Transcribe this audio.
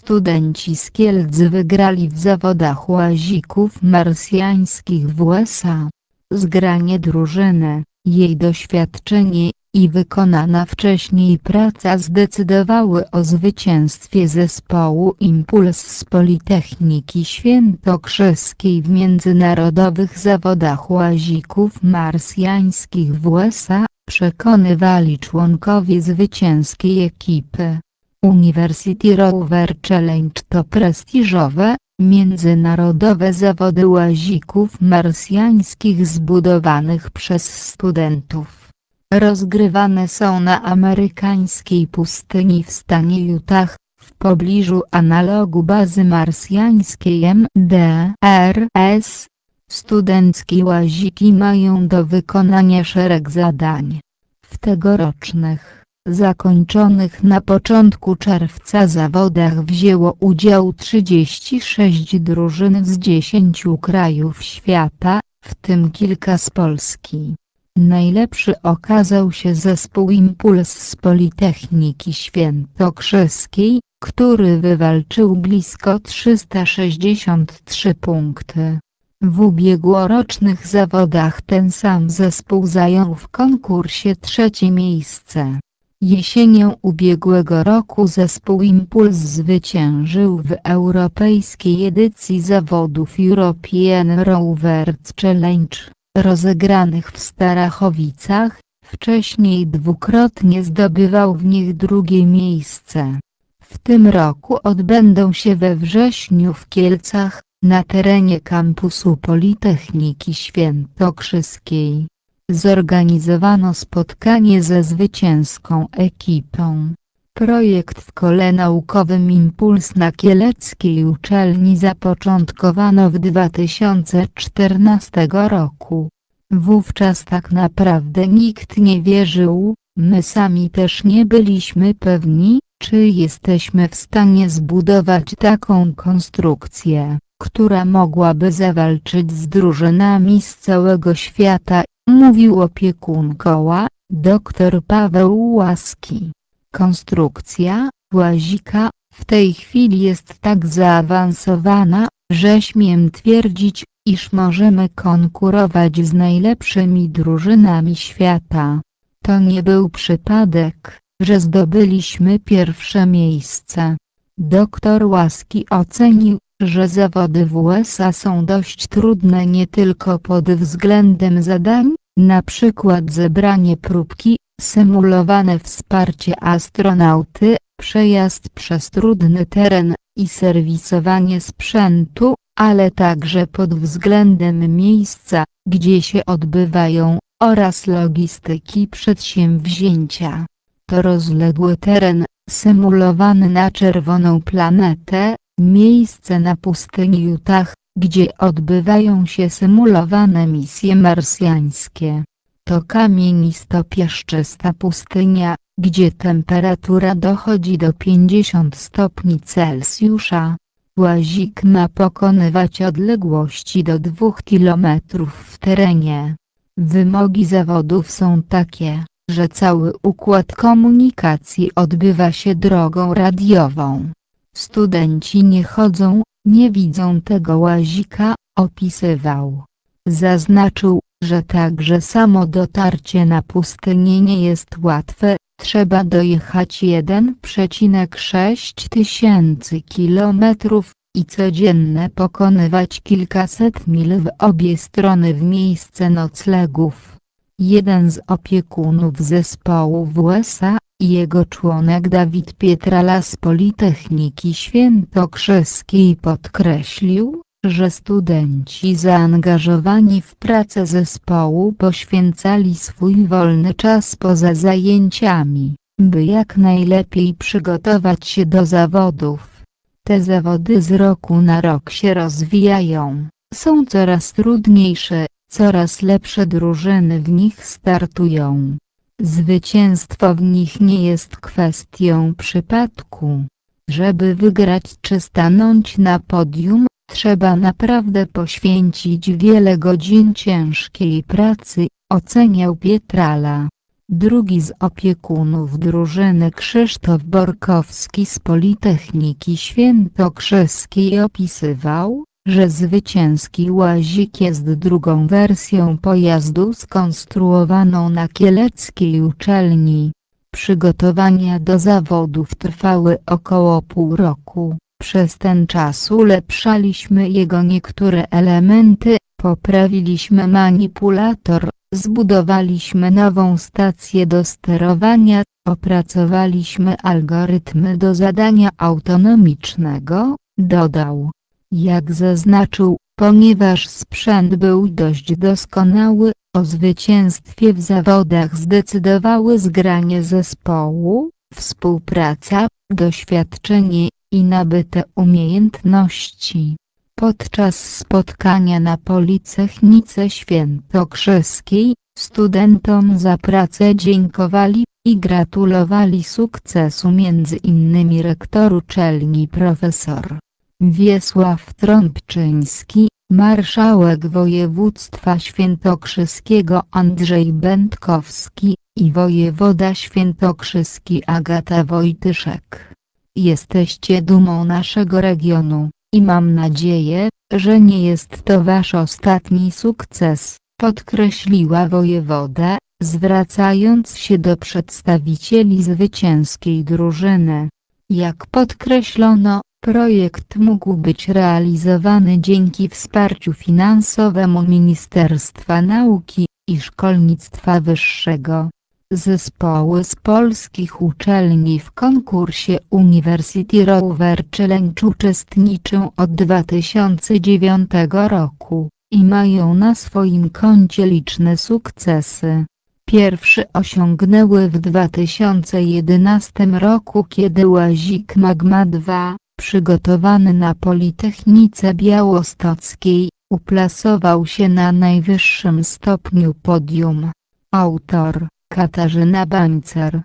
Studenci z Kielc wygrali w zawodach łazików marsjańskich w USA. Zgranie drużyny, jej doświadczenie i wykonana wcześniej praca zdecydowały o zwycięstwie zespołu Impuls z Politechniki Świętokrzyskiej w międzynarodowych zawodach łazików marsjańskich w USA, przekonywali członkowie zwycięskiej ekipy. University Rover Challenge to prestiżowe, międzynarodowe zawody łazików marsjańskich zbudowanych przez studentów. Rozgrywane są na amerykańskiej pustyni w stanie Utah, w pobliżu analogu bazy marsjańskiej MDRS. Studenckie łaziki mają do wykonania szereg zadań. W tegorocznych, zakończonych na początku czerwca zawodach wzięło udział 36 drużyn z 10 krajów świata, w tym kilka z Polski. Najlepszy okazał się zespół Impuls z Politechniki Świętokrzyskiej, który wywalczył blisko 363 punkty. W ubiegłorocznych zawodach ten sam zespół zajął w konkursie trzecie miejsce. Jesienią ubiegłego roku zespół Impuls zwyciężył w europejskiej edycji zawodów European Rovers Challenge rozegranych w Starachowicach, wcześniej dwukrotnie zdobywał w nich drugie miejsce. W tym roku odbędą się we wrześniu w Kielcach, na terenie kampusu Politechniki Świętokrzyskiej. Zorganizowano spotkanie ze zwycięską ekipą. Projekt w kole naukowym Impuls na kieleckiej uczelni zapoczątkowano w 2014 roku. Wówczas tak naprawdę nikt nie wierzył, my sami też nie byliśmy pewni, czy jesteśmy w stanie zbudować taką konstrukcję, która mogłaby zawalczyć z drużynami z całego świata, mówił opiekun koła, dr Paweł Łaski. Konstrukcja, łazika, w tej chwili jest tak zaawansowana, że śmiem twierdzić, iż możemy konkurować z najlepszymi drużynami świata. To nie był przypadek, że zdobyliśmy pierwsze miejsce. Doktor Łaski ocenił, że zawody w USA są dość trudne nie tylko pod względem zadań, na przykład zebranie próbki, symulowane wsparcie astronauty, przejazd przez trudny teren i serwisowanie sprzętu, ale także pod względem miejsca, gdzie się odbywają, oraz logistyki przedsięwzięcia. To rozległy teren, symulowany na czerwoną planetę, miejsce na pustyni Utah, gdzie odbywają się symulowane misje marsjańskie. To kamienisto-piaszczysta pustynia, gdzie temperatura dochodzi do 50 stopni Celsjusza. Łazik ma pokonywać odległości do 2 km w terenie. Wymogi zawodów są takie, że cały układ komunikacji odbywa się drogą radiową. Studenci nie chodzą, nie widzą tego łazika, opisywał. Zaznaczył, że także samo dotarcie na pustynię nie jest łatwe, trzeba dojechać 1,6 tysięcy kilometrów i codzienne pokonywać kilkaset mil w obie strony w miejsce noclegów. Jeden z opiekunów zespołu w USA, jego członek Dawid Pietrala z Politechniki Świętokrzyskiej podkreślił, że studenci zaangażowani w pracę zespołu poświęcali swój wolny czas poza zajęciami, by jak najlepiej przygotować się do zawodów. Te zawody z roku na rok się rozwijają, są coraz trudniejsze, coraz lepsze drużyny w nich startują. Zwycięstwo w nich nie jest kwestią przypadku. Żeby wygrać czy stanąć na podium, trzeba naprawdę poświęcić wiele godzin ciężkiej pracy, oceniał Pietrala. Drugi z opiekunów drużyny Krzysztof Borkowski z Politechniki Świętokrzyskiej opisywał, że zwycięski łazik jest drugą wersją pojazdu skonstruowaną na kieleckiej uczelni. Przygotowania do zawodów trwały około pół roku. Przez ten czas ulepszaliśmy jego niektóre elementy, poprawiliśmy manipulator, zbudowaliśmy nową stację do sterowania, opracowaliśmy algorytmy do zadania autonomicznego, dodał. Jak zaznaczył, ponieważ sprzęt był dość doskonały, o zwycięstwie w zawodach zdecydowały zgranie zespołu, współpraca, doświadczenie i nabyte umiejętności. Podczas spotkania na Politechnice Świętokrzyskiej, studentom za pracę dziękowali i gratulowali sukcesu między innymi rektor uczelni profesor Wiesław Trąbczyński, marszałek województwa świętokrzyskiego Andrzej Będkowski i wojewoda świętokrzyski Agata Wojtyszek. Jesteście dumą naszego regionu i mam nadzieję, że nie jest to wasz ostatni sukces, podkreśliła wojewoda, zwracając się do przedstawicieli zwycięskiej drużyny. Jak podkreślono, projekt mógł być realizowany dzięki wsparciu finansowemu Ministerstwa Nauki i Szkolnictwa Wyższego. Zespoły z polskich uczelni w konkursie University Rover Challenge uczestniczą od 2009 roku i mają na swoim koncie liczne sukcesy. Pierwszy osiągnęły w 2011 roku kiedy łazik Magma 2, przygotowany na Politechnice Białostockiej, uplasował się na najwyższym stopniu podium. Autor Katarzyna Bańcer